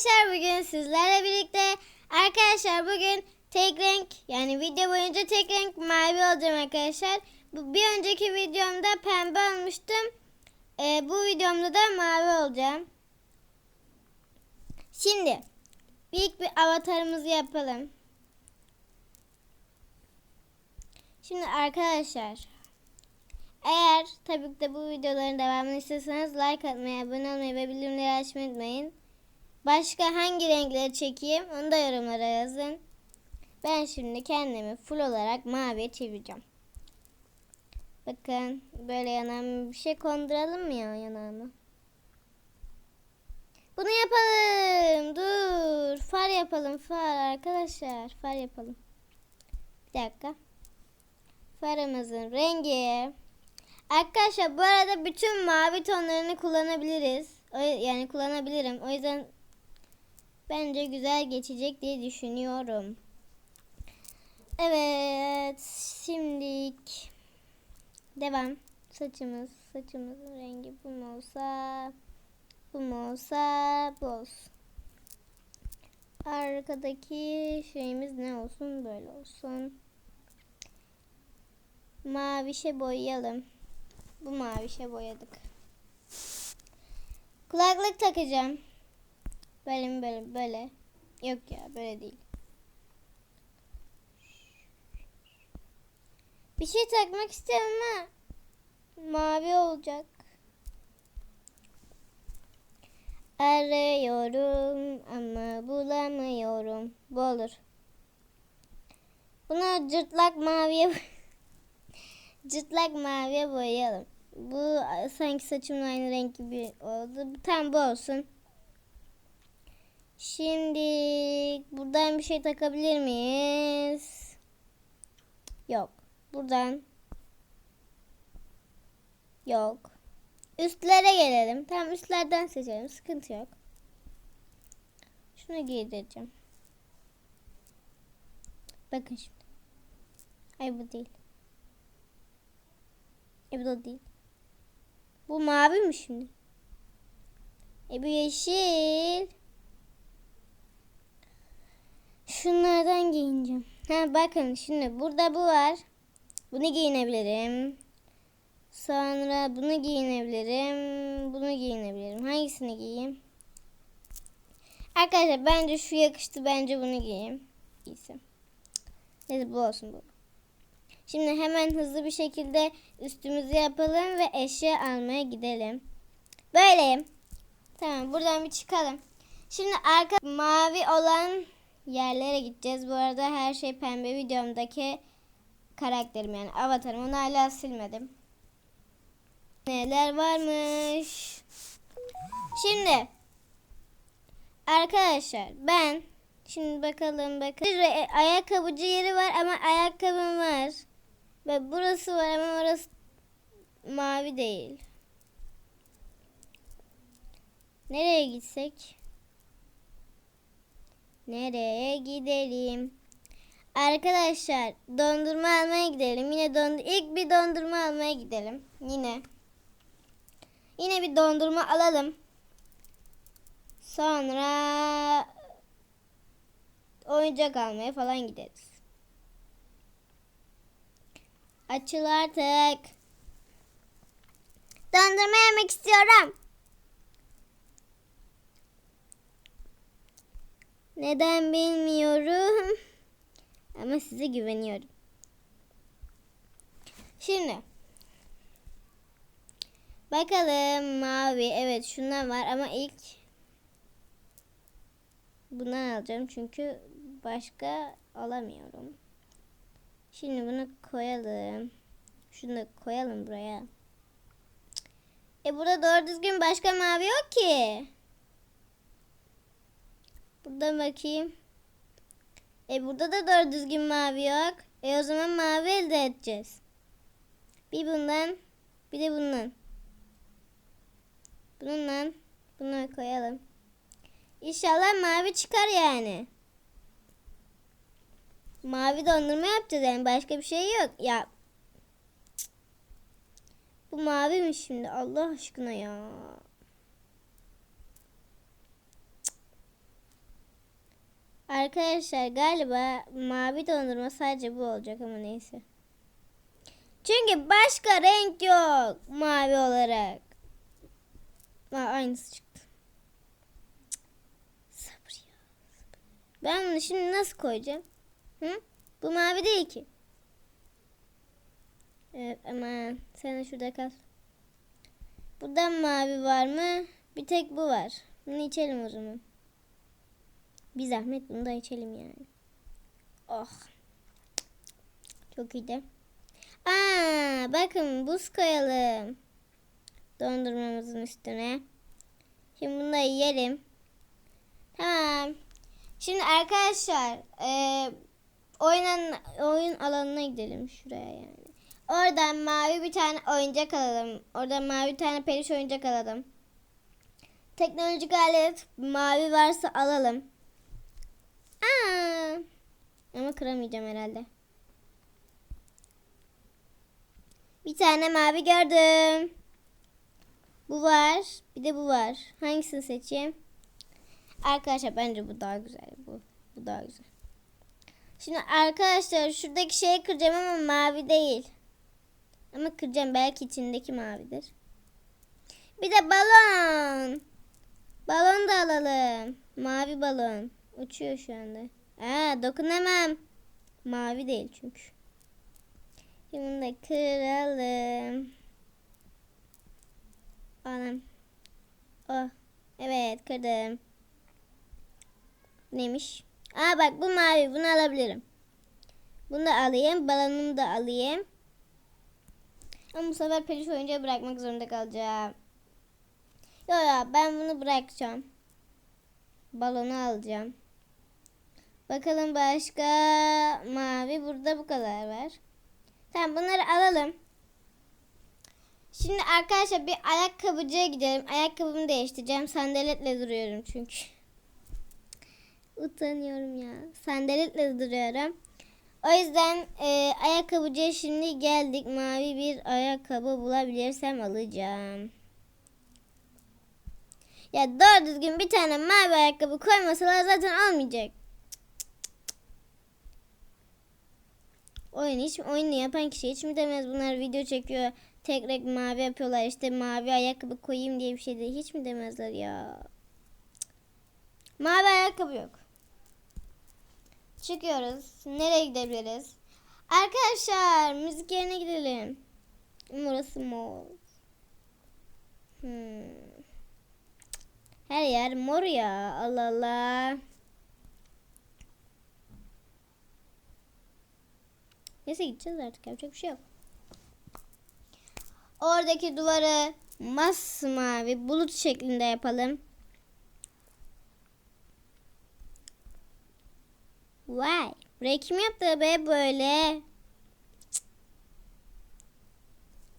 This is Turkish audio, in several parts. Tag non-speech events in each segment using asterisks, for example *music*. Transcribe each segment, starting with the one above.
arkadaşlar bugün sizlerle birlikte arkadaşlar bugün tek renk yani video boyunca tek renk mavi olacağım arkadaşlar. Bu bir önceki videomda pembe olmuştum. Ee, bu videomda da mavi olacağım. Şimdi ilk bir avatarımızı yapalım. Şimdi arkadaşlar eğer tabii ki de bu videoların devamını istiyorsanız like atmayı, abone olmayı ve bildirimleri açmayı unutmayın. Başka hangi renkleri çekeyim onu da yorumlara yazın. Ben şimdi kendimi full olarak maviye çevireceğim. Bakın böyle yanağıma bir şey konduralım mı ya yanağıma? Bunu yapalım. Dur. Far yapalım. Far arkadaşlar. Far yapalım. Bir dakika. Farımızın rengi. Arkadaşlar bu arada bütün mavi tonlarını kullanabiliriz. Yani kullanabilirim. O yüzden bence güzel geçecek diye düşünüyorum. Evet. Şimdilik devam. Saçımız. Saçımızın rengi bu mu olsa bu mu olsa bu olsun. Arkadaki şeyimiz ne olsun? Böyle olsun. Mavişe boyayalım. Bu mavişe boyadık. Kulaklık takacağım. Böyle mi böyle böyle. Yok ya böyle değil. Bir şey takmak istiyorum ama mavi olacak. Arıyorum ama bulamıyorum. Bu olur. Bunu cırtlak maviye *laughs* cırtlak maviye boyayalım. Bu sanki saçımın aynı renk gibi oldu. Tam bu olsun. Şimdi buradan bir şey takabilir miyiz? Yok. Buradan. Yok. Üstlere gelelim. Tamam üstlerden seçelim. Sıkıntı yok. Şunu giydireceğim. Bakın şimdi. Hayır bu değil. E bu da değil. Bu mavi mi şimdi? E bu yeşil. Ha bakın şimdi burada bu var. Bunu giyinebilirim. Sonra bunu giyinebilirim. Bunu giyinebilirim. Hangisini giyeyim? Arkadaşlar bence şu yakıştı. Bence bunu giyeyim. Giysem. Neyse bu olsun bu. Şimdi hemen hızlı bir şekilde üstümüzü yapalım ve eşya almaya gidelim. Böyleyim. Tamam buradan bir çıkalım. Şimdi arka mavi olan yerlere gideceğiz. Bu arada her şey pembe videomdaki karakterim yani avatarım. Onu hala silmedim. Neler varmış. Şimdi arkadaşlar ben şimdi bakalım. Bir ayakkabıcı yeri var ama ayakkabım var. Ve burası var ama orası mavi değil. Nereye gitsek? Nereye gidelim? Arkadaşlar dondurma almaya gidelim. Yine dondur ilk bir dondurma almaya gidelim. Yine. Yine bir dondurma alalım. Sonra oyuncak almaya falan gideriz. Açıl artık. Dondurma yemek istiyorum. Neden bilmiyorum. Ama size güveniyorum. Şimdi. Bakalım mavi. Evet şundan var ama ilk bundan alacağım çünkü başka alamıyorum. Şimdi bunu koyalım. Şunu da koyalım buraya. E burada doğru düzgün başka mavi yok ki. Buradan bakayım. E burada da doğru düzgün mavi yok. E o zaman mavi elde edeceğiz. Bir bundan, bir de bundan. Bununla bunu koyalım. İnşallah mavi çıkar yani. Mavi dondurma yapacağız yani başka bir şey yok. Ya bu mavi mi şimdi Allah aşkına ya. Arkadaşlar galiba mavi dondurma sadece bu olacak ama neyse. Çünkü başka renk yok mavi olarak. Aa, aynısı çıktı. Sabır ya. Ben bunu şimdi nasıl koyacağım? Hı? Bu mavi değil ki. Evet aman sen de şurada kal. Burada mavi var mı? Bir tek bu var. Bunu içelim o zaman. Bir zahmet bunu da içelim yani. Oh. Çok iyi de. Aa, bakın buz koyalım. Dondurmamızın üstüne. Şimdi bunu da yiyelim. Tamam. Şimdi arkadaşlar e, oynan, oyun alanına gidelim şuraya yani. Oradan mavi bir tane oyuncak alalım. Oradan mavi bir tane peluş oyuncak alalım. Teknolojik alet mavi varsa alalım. Aa, ama kıramayacağım herhalde. Bir tane mavi gördüm. Bu var. Bir de bu var. Hangisini seçeyim? Arkadaşlar bence bu daha güzel. Bu, bu daha güzel. Şimdi arkadaşlar şuradaki şeyi kıracağım ama mavi değil. Ama kıracağım belki içindeki mavidir. Bir de balon. Balon da alalım. Mavi balon. Uçuyor şu anda. Aa dokunamam. Mavi değil çünkü. Bunu da kıralım. Anam. Oh. Evet kırdım. Neymiş? Aa bak bu mavi. Bunu alabilirim. Bunu da alayım. Balonumu da alayım. Ama bu sefer peluş oyuncağı bırakmak zorunda kalacağım. Yo ya ben bunu bırakacağım. Balonu alacağım. Bakalım başka mavi burada bu kadar var. Tamam bunları alalım. Şimdi arkadaşlar bir ayakkabıcıya gidelim. Ayakkabımı değiştireceğim. Sandaletle duruyorum çünkü. Utanıyorum ya. Sandaletle duruyorum. O yüzden e, ayakkabıcıya şimdi geldik. Mavi bir ayakkabı bulabilirsem alacağım. Ya doğru düzgün bir tane mavi ayakkabı koymasalar zaten olmayacak. Oyun hiç oyunu yapan kişi hiç mi demez bunlar video çekiyor tek renk mavi yapıyorlar işte mavi ayakkabı koyayım diye bir şey de hiç mi demezler ya. Mavi ayakkabı yok. Çıkıyoruz. Nereye gidebiliriz? Arkadaşlar müzik yerine gidelim. Burası mor. Hmm. Her yer mor ya. Allah Allah. Neyse gideceğiz artık. Yapacak bir şey yok. Oradaki duvarı masmavi bulut şeklinde yapalım. Vay. Burayı kim yaptı be böyle? Cık.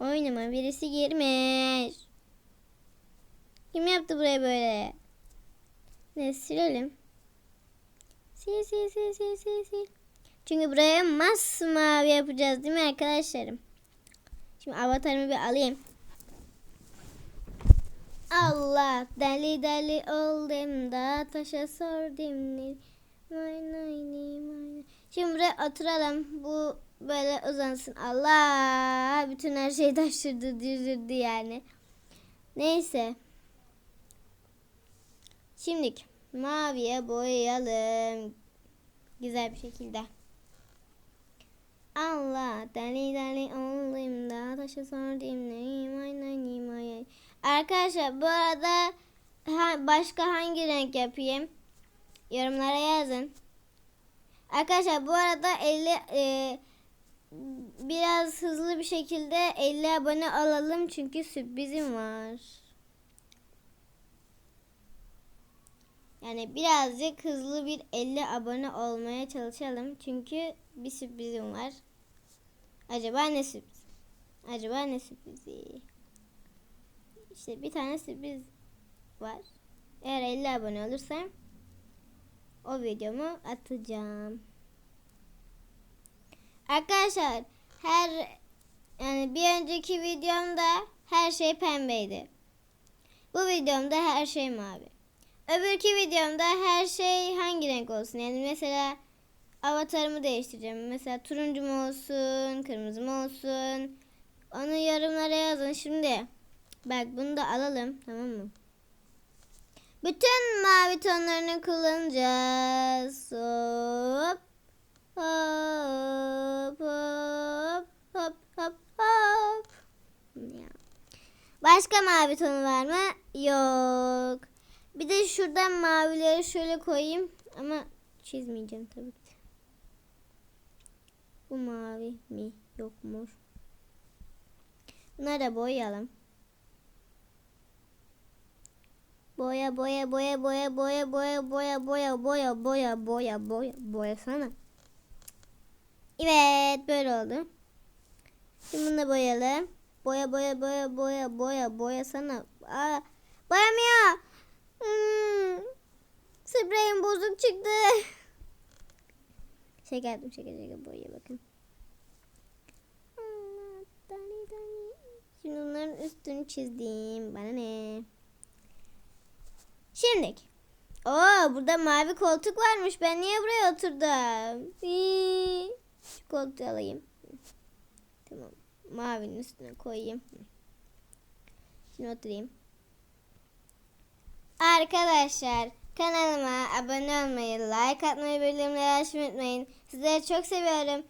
Oynama birisi girmiş. Kim yaptı burayı böyle? Ne silelim. Sil sil sil sil sil sil. Çünkü buraya masmavi yapacağız değil mi arkadaşlarım? Şimdi avatarımı bir alayım. Allah deli deli oldum da taşa sordum. Şimdi buraya oturalım. Bu böyle uzansın. Allah bütün her şeyi taşırdı düzdürdü yani. Neyse. Şimdi maviye boyayalım. Güzel bir şekilde. Allah deli deli olayım da taşı sordum neyim ay neyim ay. Arkadaşlar bu arada ha, başka hangi renk yapayım? Yorumlara yazın. Arkadaşlar bu arada 50 e, biraz hızlı bir şekilde 50 abone alalım çünkü sürprizim var. Yani birazcık hızlı bir 50 abone olmaya çalışalım. Çünkü bir sürprizim var. Acaba ne sürpriz? Acaba ne sürprizi? İşte bir tane sürpriz var. Eğer 50 abone olursam o videomu atacağım. Arkadaşlar her yani bir önceki videomda her şey pembeydi. Bu videomda her şey mavi. öbürkü videomda her şey hangi renk olsun? Yani mesela avatarımı değiştireceğim. Mesela turuncu mu olsun, kırmızı mı olsun? Onu yorumlara yazın şimdi. Bak bunu da alalım tamam mı? Bütün mavi tonlarını kullanacağız. Hop. Hop hop hop hop hop. Başka mavi tonu var mı? Yok. Bir de şuradan mavileri şöyle koyayım ama çizmeyeceğim tabii. Bu mavi mi? Yok mor. Bunları da boyayalım. Boya boya boya boya boya boya boya boya boya boya boya boya boya sana. Evet böyle oldu. Şimdi bunu da boyayalım. Boya boya boya boya boya boya sana. Aa, boyamıyor. Hmm. Spreyim bozuk çıktı. Şaka yaptım şaka şaka boyaya bakın. Şimdi bunların üstünü çizdim. Bana ne? Şimdi. Oo burada mavi koltuk varmış. Ben niye buraya oturdum? Hii. Şu koltuğu alayım. Tamam. Mavinin üstüne koyayım. Şimdi oturayım. Arkadaşlar kanalıma abone olmayı, like atmayı, bildirimleri açmayı unutmayın. Sizleri çok seviyorum.